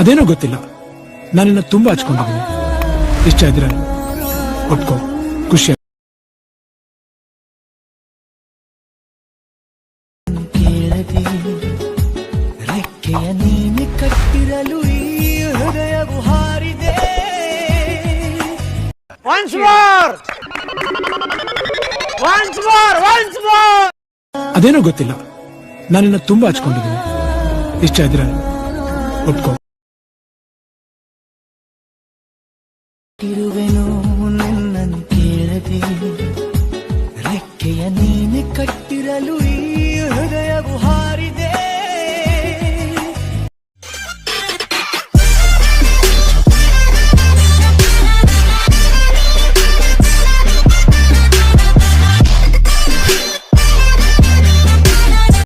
ಅದೇನೋ ಗೊತ್ತಿಲ್ಲ. ನಾನಿನ್ನ ತುಂಬಾ ಹಚ್ಕೊಂಡಿದ್ದೀನಿ ಇಷ್ಟ ಇದ್ರೆ ಒಪ್ಕೋ. ಖುಷಿ Once more! Once more! Once more! ಅದೇನೋ ಗೊತ್ತಿಲ್ಲ. ನಾನಿನ್ನ ತುಂಬಾ ಹಚ್ಕೊಂಡಿದ್ದೀನಿ. ಇಷ್ಟ ಇದ್ರೆ ಒಪ್ಕೋ. ಬಿಟ್ಟಿರುವೆನು ನನ್ನನ್ನು ಕೇಳದೆ. ರೆಕ್ಕೆಯ ನೀನೆ ಕಟ್ಟಿರಲು ಈ ಹೃದಯವು ಹಾ